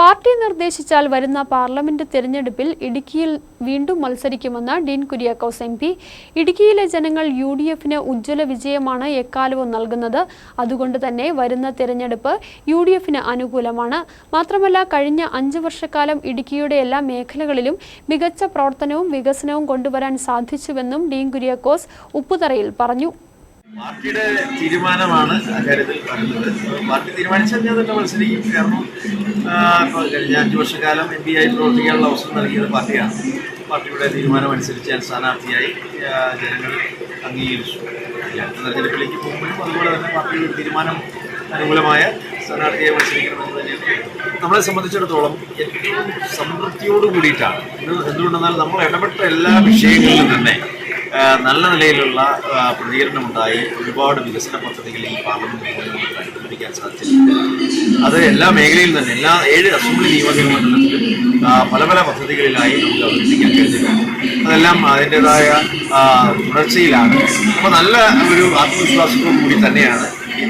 Party നിർദ്ദേശിച്ചാൽ വരുന്ന parliament തിരഞ്ഞെടുപ്പിൽ ഇടുക്കിയിൽ വീണ്ടും മത്സരിക്കുമെന്ന് ഡീൻ കുര്യാക്കോസ് എം പി. ഇടുക്കിയിലെ ജനങ്ങൾ യു ഡി എഫിന് ഉജ്ജ്വല വിജയമാണ് എക്കാലവും നൽകുന്നത്. അതുകൊണ്ട് തന്നെ വരുന്ന തിരഞ്ഞെടുപ്പ് യു ഡി എഫിന് അനുകൂലമാണ്. മാത്രമല്ല കഴിഞ്ഞ അഞ്ച് വർഷക്കാലം ഇടുക്കിയുടെ എല്ലാ മേഖലകളിലും മികച്ച പ്രവർത്തനവും വികസനവും കൊണ്ടുവരാൻ സാധിച്ചുവെന്നും ഡീൻ കുര്യാക്കോസ് ഉപ്പുതറയിൽ പറഞ്ഞു. പാർട്ടിയുടെ തീരുമാനമാണ് അക്കാര്യത്തിൽ പറയുന്നത്. പാർട്ടി തീരുമാനിച്ചാൽ ഞാൻ തന്നെ മത്സരിക്കും. കാരണം കഴിഞ്ഞ അഞ്ച് വർഷക്കാലം എം പി ആയി പ്രവർത്തിക്കാനുള്ള അവസരം നൽകിയത് പാർട്ടിയാണ്. പാർട്ടിയുടെ തീരുമാനം അനുസരിച്ച് ഞാൻ സ്ഥാനാർത്ഥിയായി ജനങ്ങൾ അംഗീകരിച്ചു. ഞാൻ തെരഞ്ഞെടുപ്പിലേക്ക് പോകുമ്പോഴും അതുപോലെ തന്നെ പാർട്ടിയുടെ തീരുമാനം അനുകൂലമായ സ്ഥാനാർത്ഥിയെ മത്സരിക്കണമെന്ന് തന്നെയാണ് നമ്മളെ സംബന്ധിച്ചിടത്തോളം ഏറ്റവും സംതൃപ്തിയോട് കൂടിയിട്ടാണ്. എന്തുകൊണ്ടെന്നാൽ നമ്മൾ ഇടപെട്ട എല്ലാ വിഷയങ്ങളിലും തന്നെ നല്ല നിലയിലുള്ള പ്രതികരണമുണ്ടായി. ഒരുപാട് വികസന പദ്ധതികൾ ഈ പാർലമെന്റ് കണ്ടുപിടിക്കാൻ സാധിച്ചിട്ടുണ്ട്. അത് എല്ലാ മേഖലയിലും തന്നെ എല്ലാ ഏഴ് അസംബ്ലി നിയമങ്ങളിലും പല പല പദ്ധതികളിലായി നമുക്ക് അവതരിപ്പിക്കാൻ കഴിഞ്ഞിട്ടുണ്ട്. അതെല്ലാം അതിന്റെതായ തുടർച്ചയിലാണ്. അപ്പോൾ നല്ല ഒരു ആത്മവിശ്വാസത്തോടു കൂടി തന്നെയാണ് ഈ